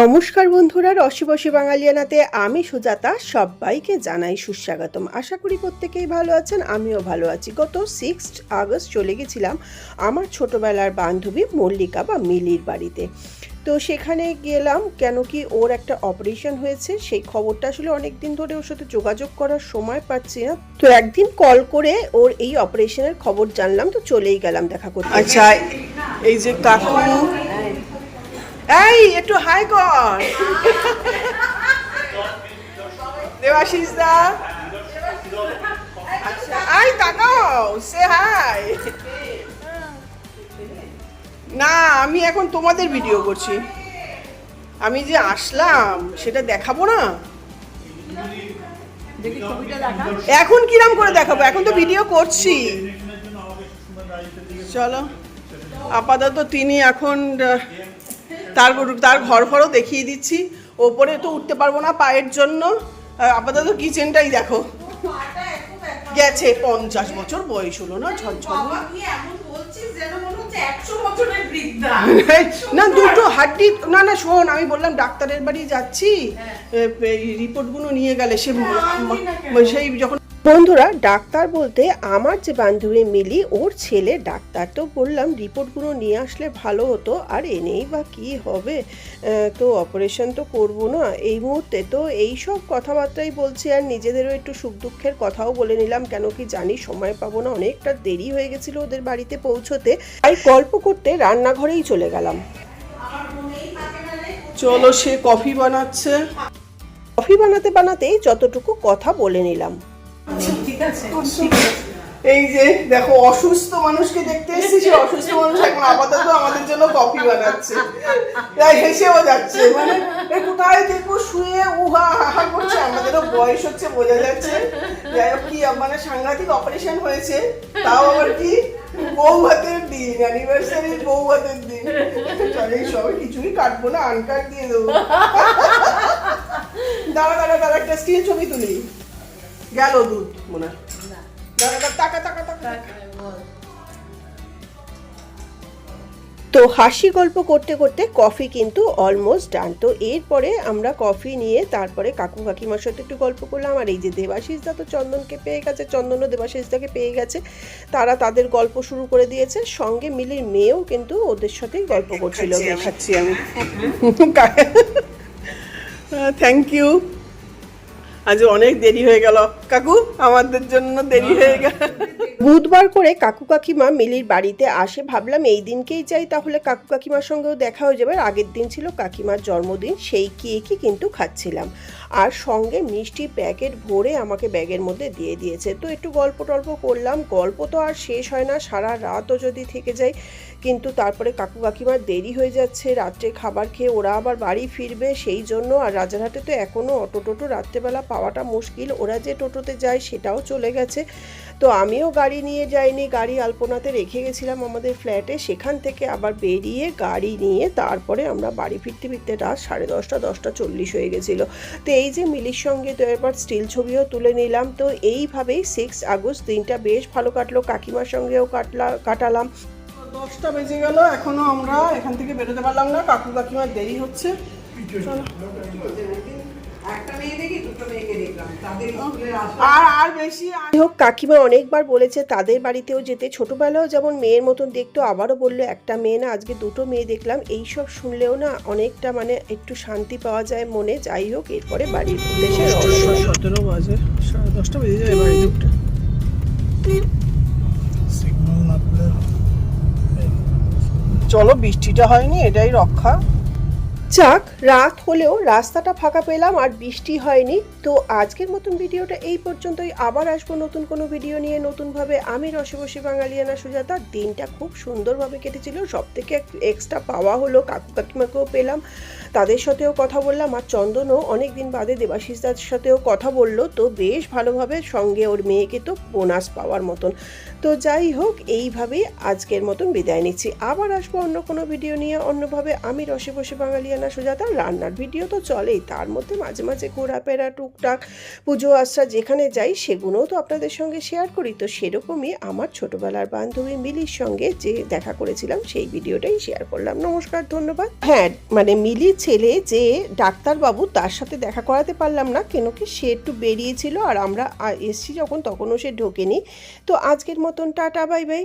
নমস্কার বন্ধুরা, রসিবসী বাঙালিয়ানাতে আমি সুজাতা, সবাইকে জানাই সুস্বাগতম। আশা করি প্রত্যেকেই ভালো আছেন, আমিও ভালো আছি। গত সিক্স আগস্ট চলে গেছিলাম আমার ছোটবেলার বান্ধবী মল্লিকা বা মিলির বাড়িতে। তো সেখানে গেলাম, কেন কি ওর একটা অপারেশন হয়েছে, সেই খবরটা আসলে অনেক দিন ধরে ওর সাথে যোগাযোগ করার সময় পাচ্ছি না। তো একদিন কল করে ওর এই অপারেশনের খবর জানলাম, তো চলেই গেলাম দেখা করতে। আচ্ছা এই যে কাকু এই একটু হাই কর। দেবাশিস দা আচ্ছা আই তাকাও সে হাই না আমি এখন তোমাদের ভিডিও করছি। আমি যে আসলাম সেটা দেখাবো না? এখন কিরাম করে দেখাবো? এখন তো ভিডিও করছি। চলো আপাতত তিনি এখন তার তার ঘর ঘরও দেখিয়ে দিচ্ছি। ওপরে তো উঠতে পারব না পায়ের জন্য। আপাতত কিচেনটাই দেখো। গেছে পঞ্চাশ বছর বয়স হলো না ঝলঝল না দুটো হাড্ডি না না শোন আমি বললাম ডাক্তারের বাড়ি যাচ্ছি। রিপোর্টগুলো নিয়ে গেলে সে সেই যখন বন্ধুরা ডাক্তার বলতে আমার যে বান্ধবী মিলি ওর ছেলে ডাক্তার। তো বললাম রিপোর্টগুলো নিয়ে আসলে ভালো হতো আর এনেই বা কি হবে? তো অপারেশন তো করব না এই মুহূর্তে। তো এই সব কথাবার্তাই বলছি আর নিজেদেরও একটু সুখ দুঃখের কথাও বলে নিলাম কেন কি জানি সময় পাবো না অনেকটা দেরি হয়ে গেছিল ওদের বাড়িতে পৌঁছতে। আর গল্প করতে রান্নাঘরেই চলে গেলাম। চলো সে কফি বানাচ্ছে। কফি বানাতে বানাতেই যতটুকু কথা বলে নিলাম। ঠিক আছে এই যে দেখো অসুস্থ মানুষকে দেখতে এসেছি সে অসুস্থ মানুষ এখন আপাতত আমাদের জন্য কফি বানাচ্ছে। তাই হেসেও যাচ্ছে। মানে কোথায় দেখব? শুয়ে উহা হাহা করছে। আমাদেরও বয়স হচ্ছে বোঝা যাচ্ছে। যাই হোক কি মানে সাংঘাতিক অপারেশন হয়েছে। তাও আবার কি? বউ হাতের দিন অ্যানিভার্সারি বউ হাতের দিন। এই সবাই কিছুই কাটবো না আনকাট দিয়ে দেবো। দাঁড়া দাঁড়া দাঁড়া একটা স্টিল ছবি তুলি। গেল দুধ মনে হয়। দাঁড়া দাঁড়া টাকা টাকা টাকা তো হাসি গল্প করতে করতে কফি কিন্তু অলমোস্ট ডান তো এরপরে আমরা কফি নিয়ে তারপরে কাকু কাকিমার সাথে একটু গল্প করলাম আর এই যে দেবাশিস দা তো চন্দনকে পেয়ে গেছে চন্দনও দেবাশিস দাকে পেয়ে গেছে। তারা তাদের গল্প শুরু করে দিয়েছে সঙ্গে মিলির মেয়েও কিন্তু ওদের সাথেই গল্প করছিল। দেখাচ্ছি আমি। থ্যাংক ইউ আজ অনেক দেরি হয়ে গেল। কাকু আমাদের জন্য দেরি হয়ে গেল। বুধবার করে কাকু কাকিমা মিলির বাড়িতে আসে। ভাবলাম এই দিনকেই যাই তাহলে কাকু কাকিমার সঙ্গেও দেখা হয়ে যাবে। আর আগের দিন ছিল কাকিমার জন্মদিন সেই কেকই কিন্তু খাচ্ছিলাম। আর সঙ্গে মিষ্টি প্যাকেট ভরে আমাকে ব্যাগের মধ্যে দিয়ে দিয়েছে। তো একটু গল্প টল্প করলাম, গল্প তো আর শেষ হয় না, সারা রাতও যদি থেকে যায়, কিন্তু তারপরে কাকু কাকিমার দেরি হয়ে যাচ্ছে, রাত্রে খাবার খেয়ে ওরা আবার বাড়ি ফিরবে, সেই জন্য আর রাজারহাটে তো এখনও অটো টোটো রাত্রেবেলা পাওয়াটা মুশকিল, ওরা যে টোটোতে যায় সেটাও চলে গেছে। তো আমিও গাড়ি নিয়ে যাইনি গাড়ি আলপনাতে রেখে গেছিলাম আমাদের ফ্ল্যাটে সেখান থেকে আবার বেরিয়ে গাড়ি নিয়ে তারপরে আমরা বাড়ি ফিরতে ফিরতে রাত সাড়ে দশটা দশটা চল্লিশ হয়ে গেছিল। তো এই যে মিলির সঙ্গে তো এবার স্টিল ছবিও তুলে নিলাম তো এইভাবেই সিক্স আগস্ট দিনটা বেশ ভালো কাটলো কাকিমার সঙ্গেও কাটলা কাটালাম। দশটা বেজে গেল এখনও আমরা এখান থেকে বেরোতে পারলাম না কাকু কাকিমার দেরি হচ্ছে। আর আর বেশি হোক কাকিমা অনেকবার বলেছে তাদের বাড়িতেও যেতে। ছোটবেলাও যেমন মেয়ের মতন দেখতো আবারও বলল একটা মেয়ে না আজকে দুটো মেয়ে দেখলাম। এই সব শুনলেও না অনেকটা মানে একটু শান্তি পাওয়া যায় মনে। যাই হোক এরপরে বাড়ির উদ্দেশ্যে সতেরো বাজে সাড়ে দশটা বেজে যায় বাড়ি ঢুকতে চলো বৃষ্টিটা হয়নি এটাই রক্ষা। যাক, রাত হলেও রাস্তাটা ফাঁকা পেলাম আর বৃষ্টি হয়নি। তো আজকের মতন ভিডিওটা এই পর্যন্তই। আবার আসব নতুন কোনো ভিডিও নিয়ে নতুনভাবে। আমি রসবসী বাঙালিয়ানা সুজাতা। দিনটা খুব সুন্দরভাবে কেটেছিল। সব থেকে এক্সট্রা পাওয়া হলো কাকু কাকিমাকেও পেলাম, তাদের সাথেও কথা বললাম আর চন্দনও অনেক দিন বাদে দেবাশিস দার সাথেও কথা বলল। তো বেশ ভালোভাবে সঙ্গে ওর মেয়েকে তো বোনাস পাওয়ার মতন। তো যাই হোক, এইভাবেই আজকের মতন বিদায় নিচ্ছি। আবার আসব অন্য কোনো ভিডিও নিয়ে। অন্যভাবে আমি রসে বসে বাঙালিয়ানা সুজাতা রান্নার ভিডিও তো চলেই, তার মধ্যে মাঝে মাঝে ঘোরাফেরা, টুকটাক পুজো, আশ্রা যেখানে যাই, সেগুলোও তো আপনাদের সঙ্গে শেয়ার করি। তো সেরকমই আমার ছোটবেলার বান্ধবী মিলির সঙ্গে যে দেখা করেছিলাম, সেই ভিডিওটাই শেয়ার করলাম। নমস্কার, ধন্যবাদ। হ্যাঁ মানে মিলির ছেলে যে ডাক্তারবাবু, তার সাথে দেখা করাতে পারলাম না, কেন কি সে একটু বেরিয়েছিল আর আমরা এসছি যখন, তখনও সে ঢোকেনি। তো আজকের মতন টাটা, বাই বাই।